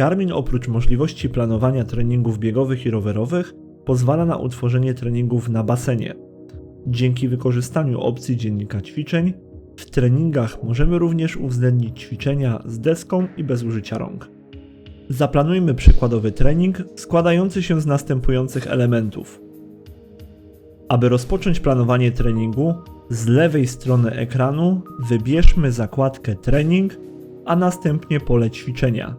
Garmin oprócz możliwości planowania treningów biegowych i rowerowych pozwala na utworzenie treningów na basenie. Dzięki wykorzystaniu opcji dziennika ćwiczeń, w treningach możemy również uwzględnić ćwiczenia z deską i bez użycia rąk. Zaplanujmy przykładowy trening składający się z następujących elementów. Aby rozpocząć planowanie treningu, z lewej strony ekranu wybierzmy zakładkę Trening, a następnie pole ćwiczenia.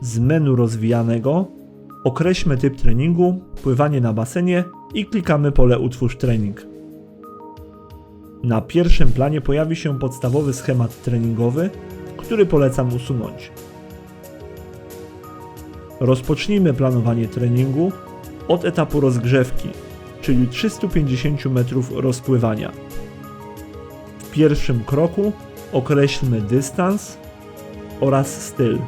Z menu rozwijanego określmy typ treningu, pływanie na basenie i klikamy pole Utwórz trening. Na pierwszym planie pojawi się podstawowy schemat treningowy, który polecam usunąć. Rozpocznijmy planowanie treningu od etapu rozgrzewki, czyli 350 metrów rozpływania. W pierwszym kroku określmy dystans oraz styl.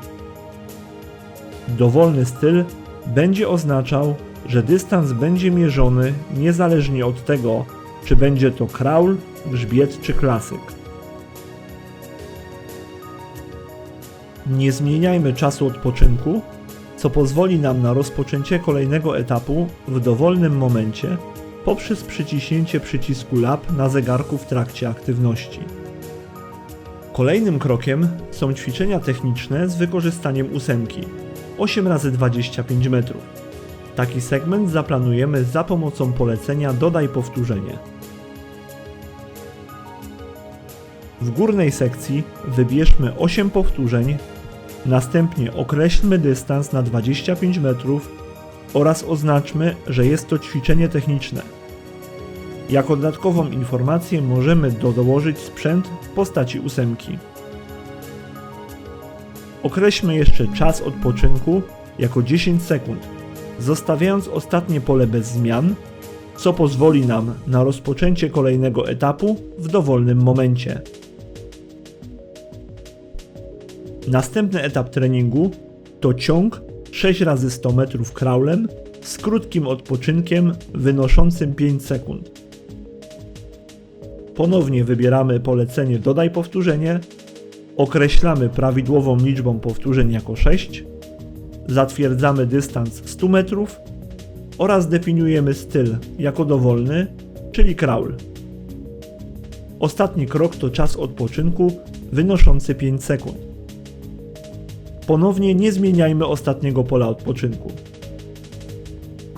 Dowolny styl będzie oznaczał, że dystans będzie mierzony niezależnie od tego, czy będzie to kraul, grzbiet czy klasyk. Nie zmieniajmy czasu odpoczynku, co pozwoli nam na rozpoczęcie kolejnego etapu w dowolnym momencie poprzez przyciśnięcie przycisku Lab na zegarku w trakcie aktywności. Kolejnym krokiem są ćwiczenia techniczne z wykorzystaniem ósemki 8 x 25 metrów. Taki segment zaplanujemy za pomocą polecenia Dodaj powtórzenie. W górnej sekcji wybierzmy 8 powtórzeń, następnie określmy dystans na 25 metrów oraz oznaczmy, że jest to ćwiczenie techniczne. Jako dodatkową informację możemy do- dołożyć sprzęt w postaci ósemki. Określmy jeszcze czas odpoczynku jako 10 sekund, zostawiając ostatnie pole bez zmian, co pozwoli nam na rozpoczęcie kolejnego etapu w dowolnym momencie. Następny etap treningu to ciąg 6 razy 100 metrów kraulem z krótkim odpoczynkiem wynoszącym 5 sekund. Ponownie wybieramy polecenie Dodaj powtórzenie, określamy prawidłową liczbą powtórzeń jako 6, zatwierdzamy dystans 100 metrów oraz definiujemy styl jako dowolny, czyli kraul. Ostatni krok to czas odpoczynku wynoszący 5 sekund. Ponownie nie zmieniajmy ostatniego pola odpoczynku.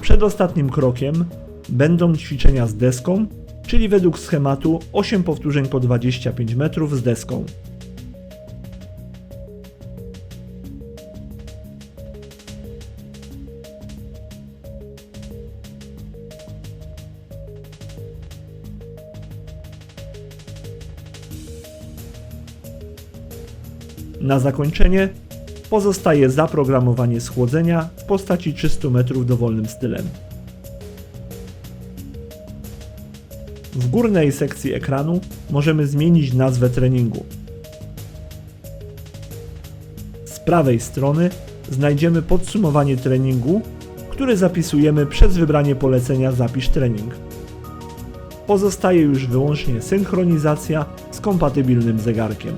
Przedostatnim krokiem będą ćwiczenia z deską, czyli według schematu 8 powtórzeń po 25 metrów z deską. Na zakończenie pozostaje zaprogramowanie schłodzenia w postaci 300 metrów dowolnym stylem. W górnej sekcji ekranu możemy zmienić nazwę treningu. Z prawej strony znajdziemy podsumowanie treningu, które zapisujemy przez wybranie polecenia Zapisz trening. Pozostaje już wyłącznie synchronizacja z kompatybilnym zegarkiem.